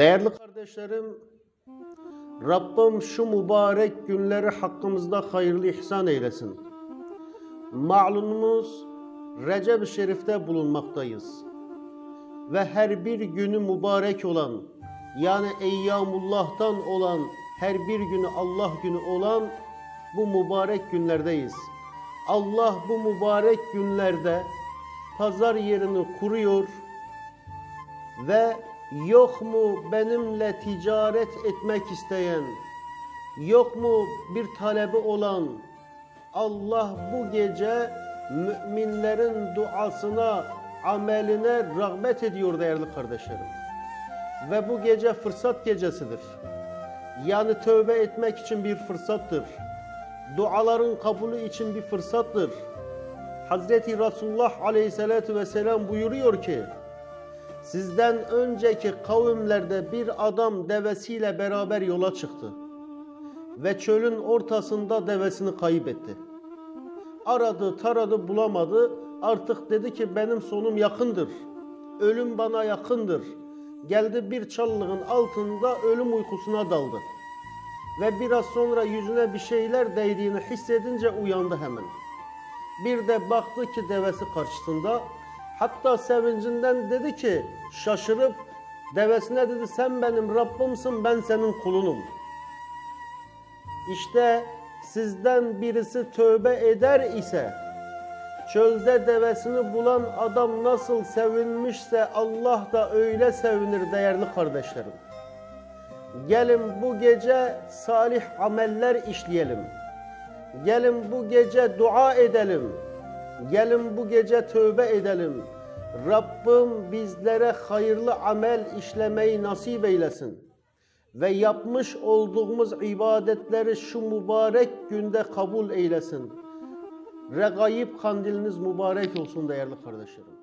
Değerli kardeşlerim, Rabbim şu mübarek günleri hakkımızda hayırlı ihsan eylesin. Malumumuz Recep-i Şerif'te bulunmaktayız. Ve her bir günü mübarek olan, yani Eyyamullah'tan olan, her bir günü Allah günü olan bu mübarek günlerdeyiz. Allah bu mübarek günlerde pazar yerini kuruyor, ve yok mu benimle ticaret etmek isteyen, yok mu bir talebi olan Allah bu gece müminlerin duasına, ameline rağbet ediyor değerli kardeşlerim. Ve bu gece fırsat gecesidir. Yani tövbe etmek için bir fırsattır. Duaların kabulü için bir fırsattır. Hazreti Resulullah Aleyhisselatü Vesselam buyuruyor ki, Sizden önceki kavimlerde bir adam devesiyle beraber yola çıktı ve çölün ortasında devesini kaybetti. Aradı, taradı, bulamadı. Artık dedi ki benim sonum yakındır. Ölüm bana yakındır. Geldi bir çalılığın altında ölüm uykusuna daldı. Ve biraz sonra yüzüne bir şeyler değdiğini hissedince uyandı hemen. Bir de baktı ki devesi karşısında. Hatta sevincinden dedi ki şaşırıp devesine dedi sen benim Rabbimsin ben senin kulunum. İşte sizden birisi tövbe eder ise çölde devesini bulan adam nasıl sevinmişse Allah da öyle sevinir değerli kardeşlerim. Gelin bu gece salih ameller işleyelim. Gelin bu gece dua edelim. Gelin bu gece tövbe edelim. Rabbim bizlere hayırlı amel işlemeyi nasip eylesin. Ve yapmış olduğumuz ibadetleri şu mübarek günde kabul eylesin. Regaib kandiliniz mübarek olsun değerli kardeşlerim.